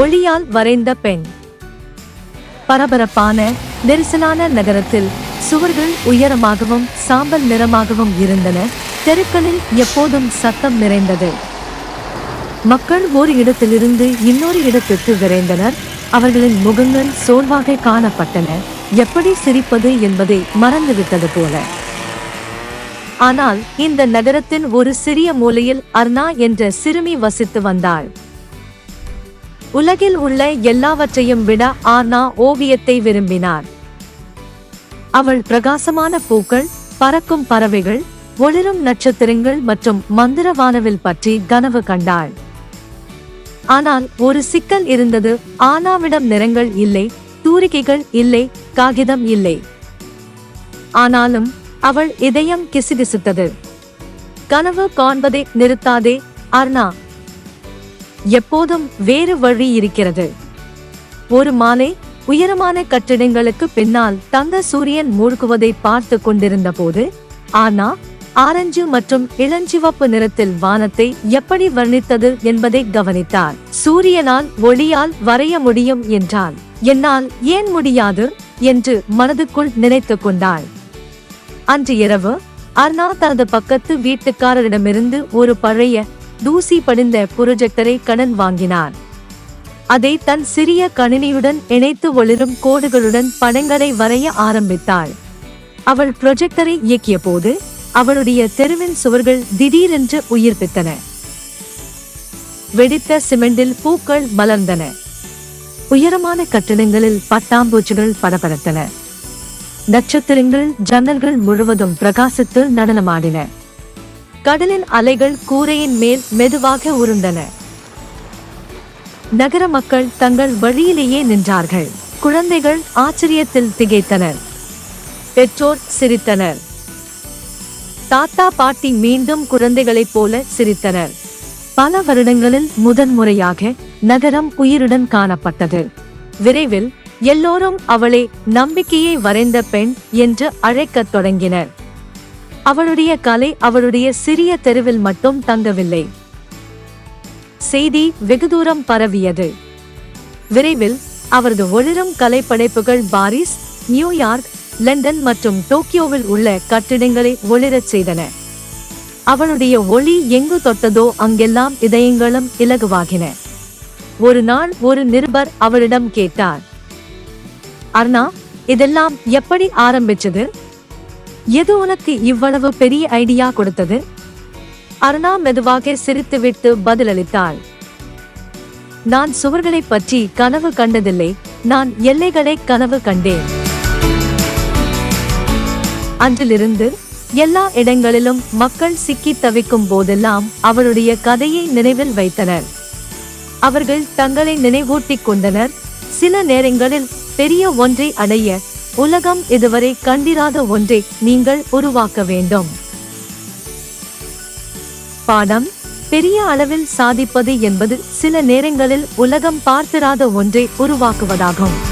ஒளியால் வரைந்த பெண். பரபரப்பான நெரிசலான நகரத்தில் சுவர்கள் உயரமாகவும் சாம்பல் நிறமாகவும் இருந்தன. தெருக்களில் எப்போதும் சத்தம் நிறைந்தது. மக்கள் ஒரு இடத்திலிருந்து இன்னொரு இடத்திற்கு விரைந்தனர். அவர்களின் முகங்கள் சோர்வாக காணப்பட்டன. எப்படி சிரிப்பது என்பதை மறந்துவிட்டது போல. ஆனால் இந்த நகரத்தின் ஒரு சிறிய மூலையில் அர்ணா என்ற சிறுமி வசித்து வந்தாள். உலகில் உள்ள எல்லாவற்றையும் விட ஆர்னா ஓவியத்தை விரும்பினார். அவள் பிரகாசமான பூக்கள் பறக்கும் பறவைகள் ஒளிரும் நட்சத்திரங்கள் மற்றும் மந்திர வானவில் பற்றி கனவு கண்டாள். ஆனால் ஒரு சிக்கல் இருந்தது ஆனாவிடம் நிறங்கள் இல்லை தூரிகைகள் இல்லை காகிதம் இல்லை. ஆனாலும் அவள் இதயம் கிசுகிசுத்தது. கனவு காண்பதை நிறுத்தாதே அர்ணா எப்போதும் வேறு வழி இருக்கிறது. ஒரு மாலை உயரமான கட்டிடங்களுக்கு பின்னால் தங்க சூரியன் மூழ்குவதை பார்த்து கொண்டிருந்த போது ஆனா ஆரஞ்சு மற்றும் இளஞ்சிவப்பு நிறத்தில் வானத்தை எப்படி வர்ணித்தது என்பதை கவனித்தார். சூரியனால் ஒளியால் வரைய முடியும் என்றால் என்னால் ஏன் முடியாது என்று மனதுக்குள் நினைத்துக் கொண்டாள். அன்று இரவு அர்ணா தனது பக்கத்து வீட்டுக்காரரிடமிருந்து ஒரு பழைய தூசி படிந்த புரொஜெக்டரை கடன் வாங்கினார் அதை தன் சிறிய கணினியுடன் இணைத்து ஒளிரும் கோடுகளுடன் படங்களை வரைய ஆரம்பித்தாள். அவள் புரொஜெக்டரை இயக்கிய போது அவளுடைய தெருவின் சுவர்கள் திடீரென்று உயிர்ப்பித்தன வெடித்த சிமெண்டில் பூக்கள் மலர்ந்தன. உயரமான கட்டிடங்களில் பட்டாம்பூச்சிகள் படபடத்தன. நட்சத்திரங்கள் ஜன்னல்கள் முழுவதும் பிரகாசித்து நடனமாடின. கடலின் அலைகள் கூரையின் மேல் மெதுவாக உருண்டன. நகர மக்கள் தங்கள் வழியிலேயே நின்றார்கள். குழந்தைகள் ஆச்சரியத்தில் திகைத்தனர். பெற்றோர் சிரித்தனர். தாத்தா பாட்டி மீண்டும் குழந்தைகளைப் போல சிரித்தனர். பல வருடங்களில் முதன்முறையாக நகரம் உயிருடன் காணப்பட்டது. விரைவில் எல்லோரும் அவளை நம்பிக்கையை வரைந்த பெண் என்று அழைக்கத் தொடங்கினர். அவளுடைய கலை அவளுடைய சிறிய தெருவில் மட்டும் தங்கவில்லை. செய்தி வெகு தூரம் பரவியது. விரைவில் அவரது ஒளிரும் கலைப்படைப்புகள் பாரிஸ் நியூயார்க் லண்டன் மற்றும் டோக்கியோவில் உள்ள கட்டிடங்களை ஒளிரச் செய்தன. அவளுடைய ஒளி எங்கு தொட்டதோ அங்கெல்லாம் இதயங்களும் இலகுவாகின. ஒரு நாள் ஒரு நிருபர் அவளிடம் கேட்டார் அர்ணா இதெல்லாம் எப்படி ஆரம்பிச்சது? எது உனக்கு இவ்வளவு பெரிய ஐடியா கொடுத்தது? அருணா மெதுவாக சிரித்துவிட்டு பதிலளித்தாள். நான் சுவர்களைப் பற்றி கனவு கண்டதில்லை நான் எல்லைகளை கனவு கண்டேன். அன்றிலிருந்து எல்லா இடங்களிலும் மக்கள் சிக்கி தவிக்கும் போதெல்லாம் அவருடைய கதையை நினைவில் வைத்தனர். அவர்கள் தங்களை நினைவூட்டிக் கொண்டனர். சில நேரங்களில் பெரிய ஒன்றை அடைய உலகம் இதுவரை கண்டிராத ஒன்றை நீங்கள் உருவாக்க வேண்டும். பாடம் பெரிய அளவில் சாதிப்பது என்பது சில நேரங்களில் உலகம் பார்த்திராத ஒன்றை உருவாக்குவதாகும்.